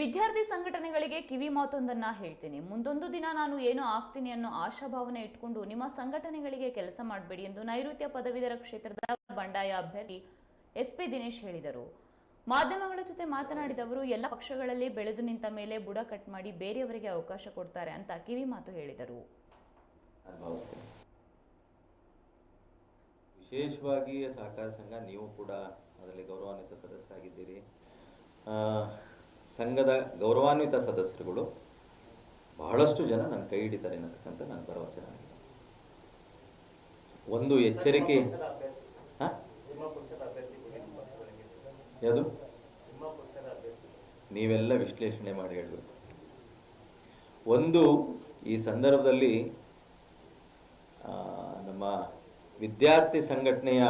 ವಿದ್ಯಾರ್ಥಿ ಸಂಘಟನೆಗಳಿಗೆ ಕಿವಿ ಮಾತೊಂದನ್ನ ಹೇಳ್ತೀನಿ. ಮುಂದೊಂದು ದಿನ ನಾನು ಏನೋ ಆಗ್ತೀನಿ ಅನ್ನೋ ಆಶಾಭಾವನೆ ಇಟ್ಕೊಂಡು ನಿಮ್ಮ ಸಂಘಟನೆಗಳಿಗೆ ಕೆಲಸ ಮಾಡಬೇಡಿ ಎಂದು ನೈಋತ್ಯ ಪದವೀಧರ ಕ್ಷೇತ್ರದ ಬಂಡಾಯ ಅಭ್ಯರ್ಥಿ ಎಸ್ ಪಿ ದಿನೇಶ್ ಹೇಳಿದರು. ಮಾಧ್ಯಮಗಳ ಜೊತೆ ಮಾತನಾಡಿದವರು ಎಲ್ಲ ಪಕ್ಷಗಳಲ್ಲಿ ಬೆಳೆದು ನಿಂತ ಮೇಲೆ ಬುಡ ಕಟ್ ಮಾಡಿ ಬೇರೆಯವರಿಗೆ ಅವಕಾಶ ಕೊಡ್ತಾರೆ ಅಂತ ಕಿವಿ ಮಾತು ಹೇಳಿದರು. ವಿಶೇಷವಾಗಿ ಸಹಕಾರ ಸಂಘ, ನೀವು ಕೂಡ ಅದರಲ್ಲಿ ಗೌರವಾನ್ವಿತ ಸದಸ್ಯರಾಗಿದ್ದೀರಿ. ಸಂಘದ ಗೌರವಾನ್ವಿತ ಸದಸ್ಯರುಗಳು ಬಹಳಷ್ಟು ಜನ ನನ್ನ ಕೈ ಹಿಡಿತಾರೆ ಅನ್ನತಕ್ಕಂಥ ನನ್ನ ಭರವಸೆ ನನಗೆ ಒಂದು ಎಚ್ಚರಿಕೆ? ಯಾವುದು? ನೀವೆಲ್ಲ ವಿಶ್ಲೇಷಣೆ ಮಾಡಿ ಹೇಳಬೇಕು. ಒಂದು ಈ ಸಂದರ್ಭದಲ್ಲಿ ಆ, ನಮ್ಮ ವಿದ್ಯಾರ್ಥಿ ಸಂಘಟನೆಯ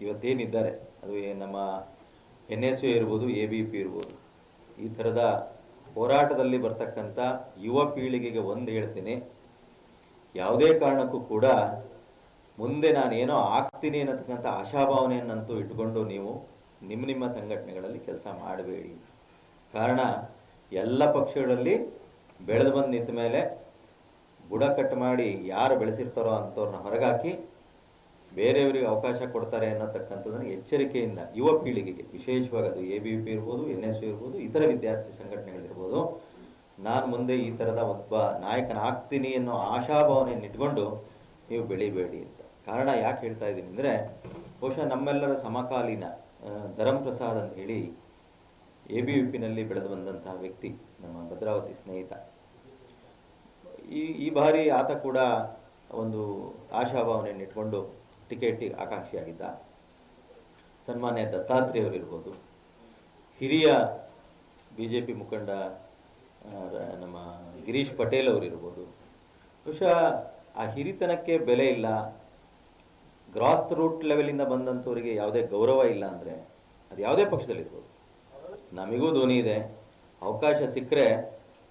ಇವತ್ತೇನಿದ್ದಾರೆ ಅದು ನಮ್ಮ ಎನ್ ಎಸ್ ಯು ಇರ್ಬೋದು, ಎ ಬಿ ಪಿ ಇರ್ಬೋದು. ಈ ಥರದ ಹೋರಾಟದಲ್ಲಿ ಬರ್ತಕ್ಕಂಥ ಯುವ ಪೀಳಿಗೆಗೆ ಒಂದು ಹೇಳ್ತೀನಿ. ಯಾವುದೇ ಕಾರಣಕ್ಕೂ ಕೂಡ ಮುಂದೆ ನಾನೇನೋ ಆಗ್ತೀನಿ ಅನ್ನತಕ್ಕಂಥ ಆಶಾಭಾವನೆಯನ್ನಂತೂ ಇಟ್ಕೊಂಡು ನೀವು ನಿಮ್ಮ ನಿಮ್ಮ ಸಂಘಟನೆಗಳಲ್ಲಿ ಕೆಲಸ ಮಾಡಬೇಡಿ. ಕಾರಣ, ಎಲ್ಲ ಪಕ್ಷಗಳಲ್ಲಿ ಬೆಳೆದು ಬಂದು ನಿಂತ ಮೇಲೆ ಬುಡಕಟ್ಟು ಮಾಡಿ ಯಾರು ಬೆಳೆಸಿರ್ತಾರೋ ಅಂಥವ್ರನ್ನ ಹೊರಗಾಕಿ ಬೇರೆಯವರಿಗೆ ಅವಕಾಶ ಕೊಡ್ತಾರೆ ಅನ್ನತಕ್ಕಂಥದ್ದನ್ನು ಎಚ್ಚರಿಕೆಯಿಂದ ಯುವ ಪೀಳಿಗೆಗೆ, ವಿಶೇಷವಾಗಿ ಅದು ಎ ಬಿ ಪಿ ಇರ್ಬೋದು, ಎನ್ ಎಸ್ ಯು ಇರ್ಬೋದು, ಇತರ ವಿದ್ಯಾರ್ಥಿ ಸಂಘಟನೆಗಳಿರ್ಬೋದು, ನಾನು ಮುಂದೆ ಈ ಥರದ ಒಬ್ಬ ನಾಯಕನ ಆಗ್ತೀನಿ ಅನ್ನೋ ಆಶಾಭಾವನೆಯನ್ನು ಇಟ್ಕೊಂಡು ನೀವು ಬೆಳಿಬೇಡಿ ಅಂತ. ಕಾರಣ ಯಾಕೆ ಹೇಳ್ತಾ ಇದ್ದೀನಿ ಅಂದರೆ, ಬಹುಶಃ ನಮ್ಮೆಲ್ಲರ ಸಮಕಾಲೀನ ಧರಂ ಪ್ರಸಾದ್ ಅಂತ ಹೇಳಿ ಎ ಬಿ ಯು ಪಿನಲ್ಲಿ ಬೆಳೆದು ಬಂದಂತಹ ವ್ಯಕ್ತಿ, ನಮ್ಮ ಭದ್ರಾವತಿ ಸ್ನೇಹಿತ. ಈ ಈ ಬಾರಿ ಆತ ಕೂಡ ಒಂದು ಆಶಾಭಾವನೆಯನ್ನು ಇಟ್ಕೊಂಡು ಟಿಕೆಟಿಗೆ ಆಕಾಂಕ್ಷಿಯಾಗಿದ್ದ ಸನ್ಮಾನ್ಯ ದತ್ತಾತ್ರೇಯ ಅವರಿರ್ಬೋದು ಹಿರಿಯ ಬಿ ಜೆ ಪಿ ಮುಖಂಡ ನಮ್ಮ ಗಿರೀಶ್ ಪಟೇಲ್ ಅವರಿರ್ಬೋದು ಬಹುಶಃ ಆ ಹಿರಿತನಕ್ಕೆ ಬೆಲೆ ಇಲ್ಲ. ಗ್ರಾಸ್ ರೂಟ್ ಲೆವೆಲಿಂದ ಬಂದಂಥವರಿಗೆ ಯಾವುದೇ ಗೌರವ ಇಲ್ಲ ಅಂದರೆ ಅದು ಯಾವುದೇ ಪಕ್ಷದಲ್ಲಿರ್ಬೋದು ನಮಗೂ ಧ್ವನಿ ಇದೆ. ಅವಕಾಶ ಸಿಕ್ಕರೆ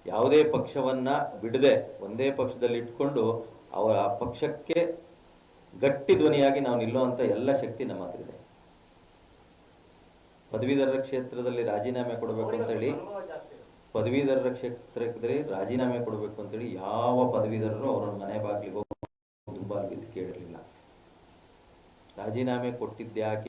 ಯಾವುದೇ ಪಕ್ಷವನ್ನ ಬಿಡದೆ ಒಂದೇ ಪಕ್ಷದಲ್ಲಿ ಇಟ್ಕೊಂಡು ಅವರ ಪಕ್ಷಕ್ಕೆ ಗಟ್ಟಿ ಧ್ವನಿಯಾಗಿ ನಾವು ನಿಲ್ಲುವಂತ ಎಲ್ಲ ಶಕ್ತಿ ನಮ್ಮ ಹತ್ರ ಇದೆ. ಪದವೀಧರರ ಕ್ಷೇತ್ರದಲ್ಲಿ ರಾಜೀನಾಮೆ ಕೊಡಬೇಕು ಅಂತೇಳಿ ಪದವೀಧರರ ಕ್ಷೇತ್ರದಲ್ಲಿ ರಾಜೀನಾಮೆ ಕೊಡಬೇಕು ಅಂತೇಳಿ ಯಾವ ಪದವೀಧರರು ಅವರ ಮನೆ ಬಾಗಿಲಿಗೆ ಹೋಗಿ ತುಂಬಾ ಬಿದ್ದು ಕೇಳಿರಲಿಲ್ಲ. ರಾಜೀನಾಮೆ ಕೊಟ್ಟಿದ್ದ್ಯಾಕೆ